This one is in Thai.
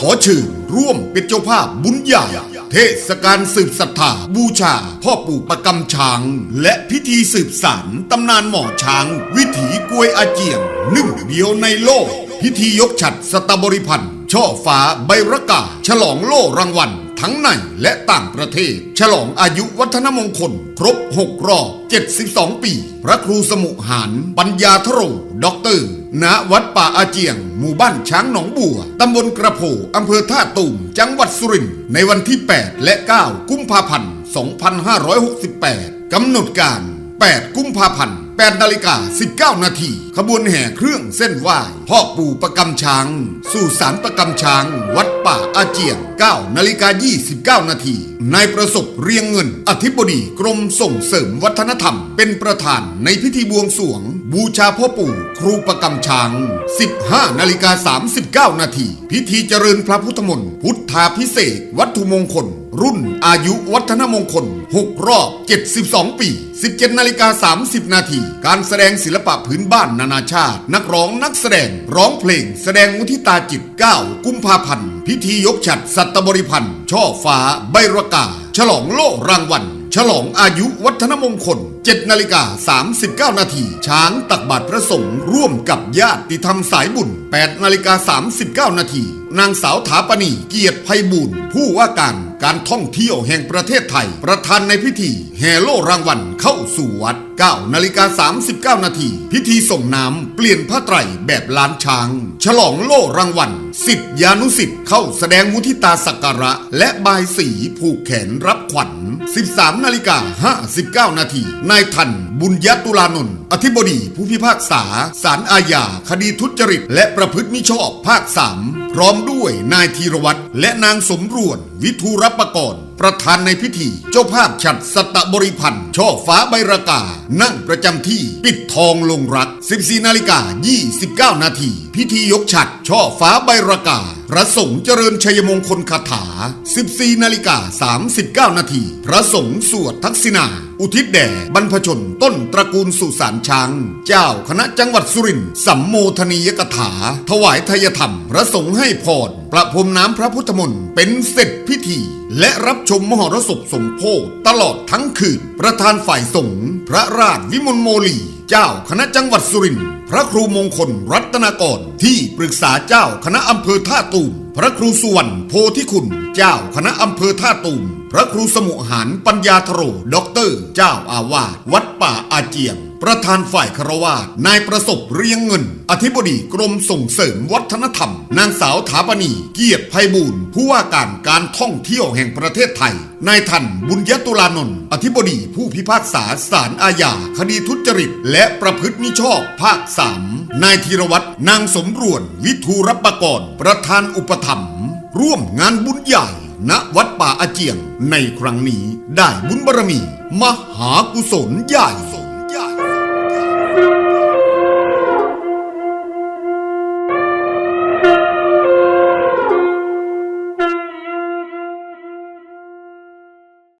ขอเชิญร่วมเป็นเจ้าภาพบุญใหญ่ เทศกาลสืบศรัทธาบูชา พ่อปู่ประกำช้าง และพิธีสืบสานตำนานหมอช้าง วิถีกวยอาเจียงหนึ่งเดียวในโลก พิธียกฉัดสตบริพันธ์ช่อฟ้าใบระกา ฉลองโล่รางวัล ทั้งในและต่างประเทศ ฉลองอายุวัฒนมงคล ครบ 6 รอบ 72 ปี พระครูสมุหารปัญญาทโรด็อกเตอร์ณวัดป่าอาเจียง หมู่บ้านช้างหนองบัว ตำบลกระโผอำเภอท่าตูม จังหวัดสุรินทร์ในวันที่ 8 และ 9 กุมภาพันธ์ 2568 กำหนดการ 8 กุมภาพันธ์8นาฬิกา19 นาที ขบวนแห่เครื่องเส้นไหว้พ่อปู่ประกำช้าง สู่สารประกำช้าง วัดป่าอาเจียง 9 นาฬิกา 29 นาที นายประสบเรียงเงิน อธิบดีกรมส่งเสริมวัฒนธรรม เป็นประธานในพิธีบวงสรวง บูชาพ่อปู่ครูประกำช้าง 15 นาฬิกา 39 นาที พิธีเจริญพระพุทธมนต์ พุทธาพิเศษ วัตถุมงคล รุ่นอายุวัฒนมงคล 6 รอบ 72 ปี 17 นาฬิกา 30 นาที การแสดงศิลปะพื้นบ้านนานาชาติ นักร้องนักแสดง ร้องเพลง แสดงมุทิตาจิต 9 กุมภาพันธ์ พิธียกฉัดสัตบริพันธ์ ช่อฟ้า ใบรากา ฉลองโล่รางวัล ฉลองอายุวัฒนมงคล 7 นาฬิกา 39 นาที ช้างตักบาตรพระสงฆ์ร่วมกับญาติธรรมสายบุญ 8 นาฬิกา 39 นาที นางสาวถาปณีเกียรติไพบูลย์ผู้ว่าการการท่องเที่ยวแห่งประเทศไทย ประธานในพิธีแห่โล่รางวัลเข้าสู่วัด 9 นาฬิกา 39 นาที พิธีส่งน้ำเปลี่ยนผ้าไตรแบบล้านช้าง ฉลองโล่รางวัล สิทธิยานุสิทธิ์เข้าแสดงมุทิตาสักการะ และบายสีผูกแขนรับขวัญ 13นาฬิกา59 นาที นายทัน บุญยตุลานนท์อธิบดีผู้พิพากษา ศาลอาญา คดีทุจริต และประพฤติมิชอบภาค 3 พร้อมด้วยนายธีรวัตรและนางสมรวนวิทูรปกรณ์ประธานในพิธี เจ้าภาพฉัดสตบริพันธ์ช่อฟ้าใบรากา นั่งประจำที่ปิดทองลงรัก 14นาฬิกา29 นาที พิธียกฉัดช่อฟ้าใบรากา พระสงฆ์เจริญชัยมงคลคาถา 14นาฬิกา39 นาที พระสงฆ์สวดทักษิณา อุทิศแด่บรรพชนต้นตระกูลสุสานช้าง เจ้าคณะจังหวัดสุรินทร์สัมโมทนียกถา ถวายทายธรรมพระสงฆ์ให้พรประพรมน้ำพระพุทธมนต์เป็นเสร็จพิธี และรับชมมหรสพสมโพธตลอดทั้งคืน ประธานฝ่ายสงฆ์พระราชวิมลโมลีเจ้าคณะจังหวัดสุรินทร์พระครูมงคลรัตนกรที่ปรึกษาเจ้าคณะอำเภอท่าตูม พระครูสุวรรณโพธิคุณ เจ้าคณะอำเภอท่าตูม พระครูสมุหารปัญญาธโรด็อกเตอร์ เจ้าอาวาสวัดป่าอาเจียง ประธานฝ่ายคารวาสนายประสบเรียงเงิน อธิบดีกรมส่งเสริมวัฒนธรรม นางสาวถาปณีเกียรติไพบูลย์ผู้ว่าการการท่องเที่ยวแห่งประเทศไทย นายทันบุญยตุลานนท์อธิบดีผู้พิพากษาศาลอาญาคดีทุจริต และประพฤติมิชอบภาคสาม นายธีรวัตรนางสมรวน วิทูรปกรณ์ประธานอุปถัมภ์ร่วมงานบุญใหญ่ ณวัดป่าอาเจียง ในครั้งนี้ได้บุญบารมี มหากุศลใหญ่